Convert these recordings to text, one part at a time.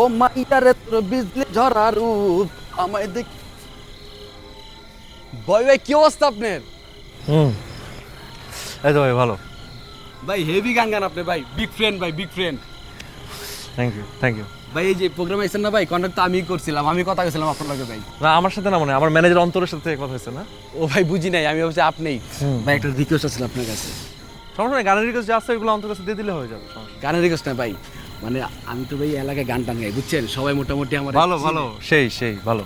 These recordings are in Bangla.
ও মাইয়ারে তোর বিজলি ঝরা রূপ। আমায় দেখ বয় ভাই কি অবস্থা আপনার? হুম। এই তো ভাই ভালো। ভাই হেভি গান গান আপনি ভাই। বিগ ফ্রেন্ড ভাই big friend thank you thank you ভাই এই যে প্রোগ্রাম এসেছেন না ভাই? কন্ট্যাক্ট তো আমি করছিলাম। আমি কথা বলছিলাম আপনার লগে ভাই। না আমার সাথে না মানে আমার ম্যানেজার অন্তরের সাথে কথা হয়েছে না? ও ভাই বুঝি নাই। আমি ভাবছি আপনিই ভাই একটা রিকোয়েস্ট আছে আপনার কাছে। সমস্যা নেই গানের রিকোয়েস্ট যা আছে ওইগুলো অন্তর কাছে দিয়ে দিলে হয়ে যাবে সমস্যা গানের রিকোয়েস্ট না ভাই। মানে আমি তো ভাই এলাকায় গান টান গাই বুঝছেন? সবাই মোটামুটি আমার ভালো ভালো সেই সেই ভালো।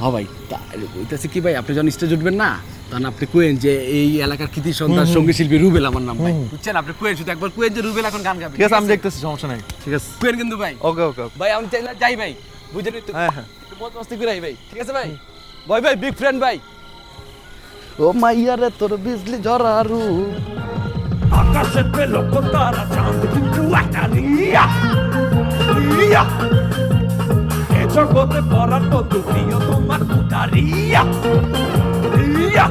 হ্যাঁ ভাই তা বইতেছে কি ভাই আপনি যখন স্টেজ উঠবেন না তখন আপনি কুয়েন যে এই এলাকার কৃতি সন্তান সংগীত শিল্পী রুবেল আমার নাম ভাই বুঝছেন? আপনি কুয়েন শুধু একবার কুয়েন যে রুবেল এখন গান গাবে ঠিক আছে আমি দেখতেছি সমস্যা নেই। ঠিক আছে। কুয়েন কিন্তু ভাই। ওকে ওকে ভাই আমি চাইলে যাই ভাই বুঝেন তো হ্যাঁ হ্যাঁ। একটু মত মস্তি করে আই ভাই ঠিক আছে ভাই? ভাই ভাই বিগ ফ্রেন্ড ভাই। ও মাইয়ারে তোর বিজলি ঝরা রূপ আকাশে পেল তারা চাঁদ কিন্তু একটা রিয়া রিয়া এ জগতে পড়ার প্রিয় তোমার কুটারিয়া রিয়া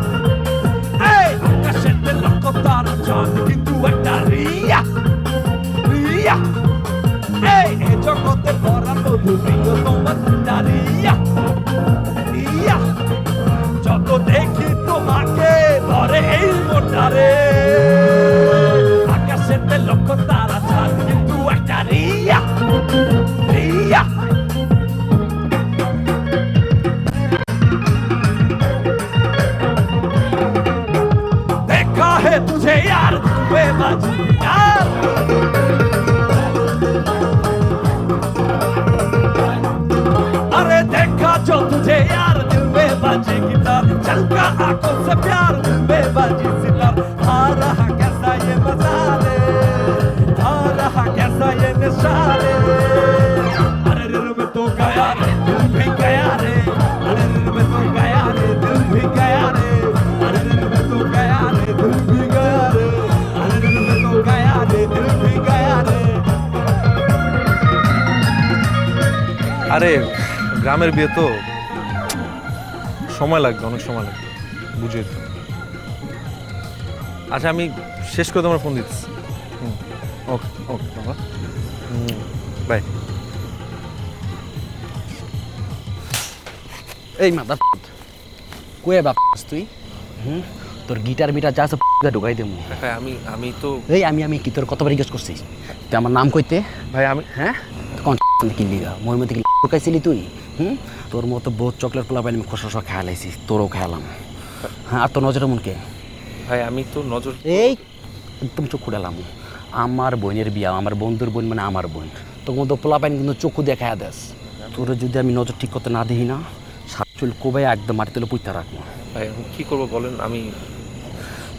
এই আকাশে পেল তারা চাঁদ কিন্তু একটা রিয়া রিয়া এই এ জগতে পড়ার প্রিয় তোমার यार बेबाजी यार अरे देखा जो तुझे यार, दिल में बाजी गिटार चलका आँखों से प्यार दिल में बाजी আরে গ্রামের বিয়ে তো সময় লাগবে অনেক সময় লাগবে বুঝে তো আচ্ছা আমি শেষ করে তোমার ফোন দিচ্ছি। হুম ওকে ওকে বাবা। বাই। এই মাদা কয়ে বাপ তুই? হুম তোর গিটার মিটার যা আছে ঢুকাই দেবো আমি আমি তো এই আমি আমি কি তোর কতবার জিজ্ঞেস করছিস তুই আমার নাম কইতে। ভাই আমি হ্যাঁ? মোর মধ্যে কি ঢুকাইছিলি তুই? হুম? তোর মতো বহুত চকলেট পোলা খেয়ালাইছি তোরও খেয়ালাম হ্যাঁ আর তোর নজরে মনকে ভাই আমি তো নজর এই একদম চোখ খুঁড়ালাম আমার বোনের বিয়া আমার বন্ধুর বোন মানে আমার বোন। তোর মতো পোলা পাইনি কিন্তু চক্ষু দেখা দেস। তোর যদি আমি নজর ঠিক করতে না দিই না সাত চুল কোবাই একদম মাটি তুলে পুঁতে রাখব। ভাই এখন কি করব বলেন? আমি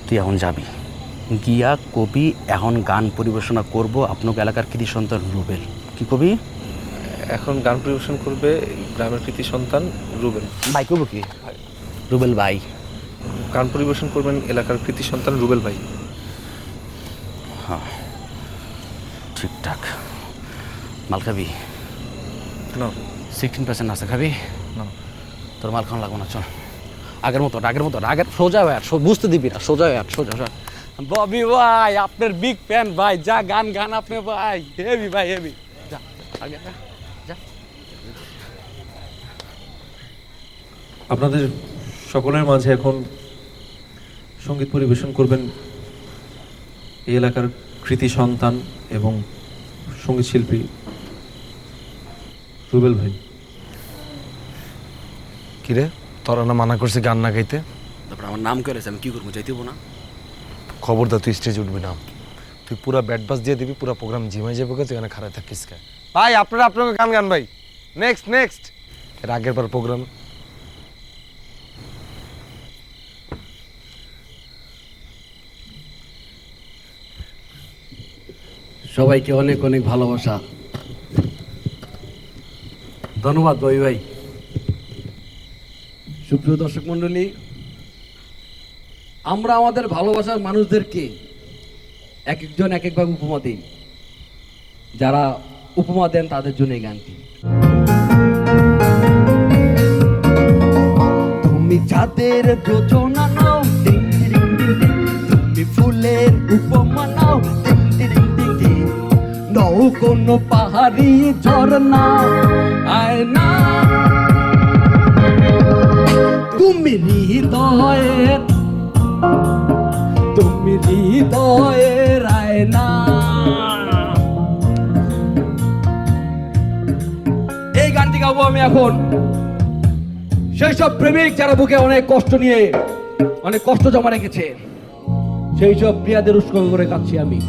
তুই এখন যাবি। গিয়া কবি এখন গান পরিবেশনা করব আপনাকে এলাকার কৃতি সন্তান রুবেল। কি কবি? এখন গান পরিবেশন করবে গ্রামের কৃতি সন্তান রুবেল। ভাই কবি কি? রুবেল ভাই। গান পরিবেশন করবেন এলাকার কৃতি সন্তান রুবেল ভাই। হ্যাঁ। ঠিকঠাক মাল খাবি? না। সিক্সটিন পার্সেন্ট আছে খাবি? না। তোর মাল খাওয়া লাগবো না চল। আগের মতো আগের মতো আগের সোজা হয়ে বুঝতে দিবি না সোজা হয়ে সোজা সোজা। ববি ভাই আপনার বিগ ফ্যান ভাই যা গান গান আপনি ভাই হেভি ভাই হেভি আপনাদের সকলের মাঝে এখন সংগীত পরিবেশন করবেন এই এলাকার কৃতি সন্তান এবং সংগীত শিল্পী রুবেল ভাই। কিরে তোরা না মানা করছে গান না গাইতে? তারপর আমার নাম করেছে আমি কি করব? যাইতে হব না। খবরদার তুই স্টেজ উঠবি না। তুই পুরো ব্যাট বাস দিয়ে দিবি পুরো প্রোগ্রাম জিমাই যাবে তুই এখানে খারাপ থাকিস কে? ভাই আপনারা আপনাকে গান গান ভাই। নেক্সট নেক্সট এর আগের বার প্রোগ্রাম সবাইকে অনেক অনেক ভালোবাসা। ধন্যবাদ বই ভাই। সুপ্রিয় দর্শক মণ্ডলী আমরা আমাদের ভালোবাসার মানুষদেরকে এক একজন এক একভাবে উপমা দিই যারা উপমা দেন, তাদের জন্য এই গানটি। তুমি চাঁদের যোজনা নাও। তুমি ফুলের উপমা নাও পাহাড়ি ঝর্ণা আয় না তুমি হৃদয়ের তুমি হৃদয়ের এই গানটি গাবো আমি এখন। সেই সব প্রেমিক যারা বুকে অনেক কষ্ট নিয়ে, অনেক কষ্ট জমা রেখেছে সেই সব প্রিয়াদের উৎসর্গ করে কাঁদছি আমি।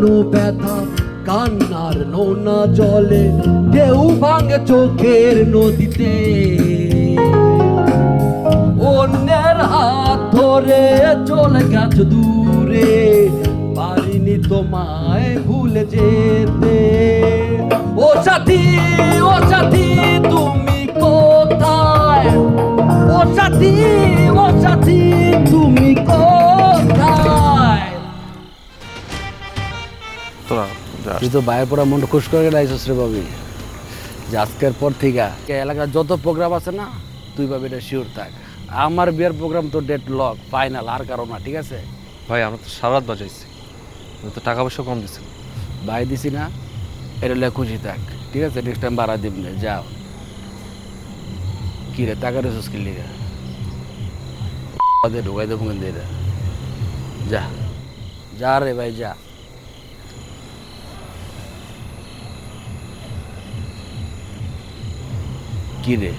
জমানো ব্যথা, কান্নার নোনা জলে, ঢেউ ভাঙে চোখের নদীতে। অন্যের হাত ধরে চলে গেছ দূরে, পারিনি তোমায় ভুলে যেতে। ও সাথী ও সাথী, তুমি কোথায়? ও সাথী তুই তো বাইরে পড়া মনটা খুশ করে লাইছিস রে ভাবি। যে আজকের পর থেকে এলাকার যত প্রোগ্রাম আছে না তুই ভাবি এটা শিওর থাক। আমার বিয়ের প্রোগ্রাম তো ডেট লক ফাইনাল আর কারও না ঠিক আছে? ভাই আমরা তো সারা রাত বাজাইছি। তো টাকা পয়সা কম দিচ্ছেন ভাই দিছি না এটা খুশি থাক ঠিক আছে? নেক্সট টাইম বাড়া দিব না যাও। কি রে টাকা রেসোস কি লিগা? দে ঢুকাই দেবো কিন্তু যা। যা রে ভাই যা। কি রে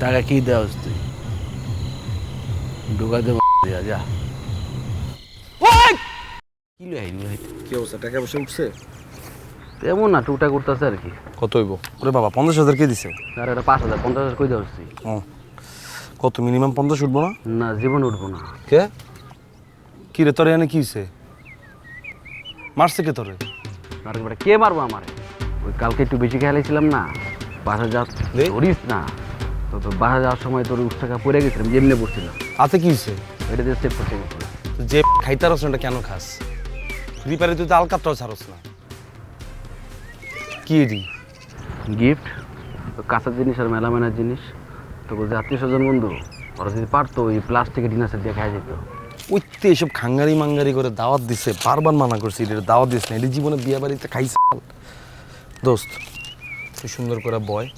টাকা কি দেওয়াস তুই? যা কি লো কি অবস্থা? টাকা পয়সা উঠছে? তেমন না টুকটাক করতেছে আর কি। কত হইব? ওরে বাবা পঞ্চাশ হাজার কে দিছে? আর এটা পাঁচ হাজার পঞ্চাশ হাজার কই দেওয়া হচ্ছে ও কত মিনিমাম পঞ্চাশ উঠবো না? না জীবন উঠবো না। কে? কি রে তোর এনে কি হইছে? মারছে কে তোরে? আর কে মারবো আমারে? ওই কালকে একটু বেশি খেলাইছিলাম না। বাসা যা দে। ধরিস না। তো তো বাসা যাওয়ার সময় তোর উঠ টাকা পড়ে গেছিলাম যেমনি পড়ছিলাম হাতে কি হইছে? এটা দিয়ে সেভ করতে গেছিলাম যে খাইতারস না কেন খাস? রিপারে তুই তো আলকাতরাও ছাড়স না। কি এটি? গিফট কাঁচা জিনিস আর মেলামেনার জিনিস। তো যে আত্মীয় স্বজন বন্ধু ওরা যদি পারতো ওই প্লাস্টিকের ডিনার দিয়ে খাই যেত ওইতে এসব খাঙ্গারি মাঙ্গারি করে দাওয়াত দিছে বারবার মানা করছি এটা দাওয়াত দিস না। এটি জীবনে বিয়ে বাড়িতে খাইছে। দোস্ত তুই সুন্দর করে বয়।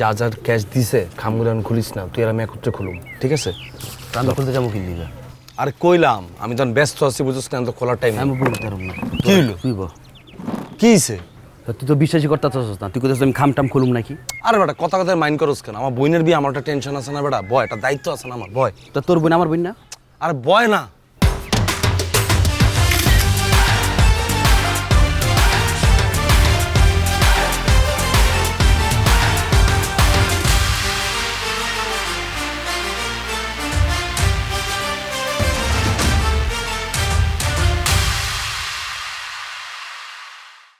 যা যার ক্যাশ দিছে খামগুলো আমি খুলিস না তুই আর আমি একত্রে খুলুম ঠিক আছে? রান্না খুলতে যাব কি দিবে? আর কইলাম আমি তখন ব্যস্ত আছি বুঝছিস না তো খোলার টাইম আমি বলতে পারব না। কি হইল? তুই বল। কি হইছে? তা তুই তো বিশ্বাসই করতে চাচ্ছিস না। তুই কোথাও আমি খাম টাম খুলুম নাকি? আরে বেটা কথা কথা মাইন্ড করস কেন? আমার বোনের বিয়ে আমার একটা টেনশন আছে না বেটা। বয় একটা দায়িত্ব আছে না আমার বয়। তা তোর বোন আমার বোন না? আর বয় না।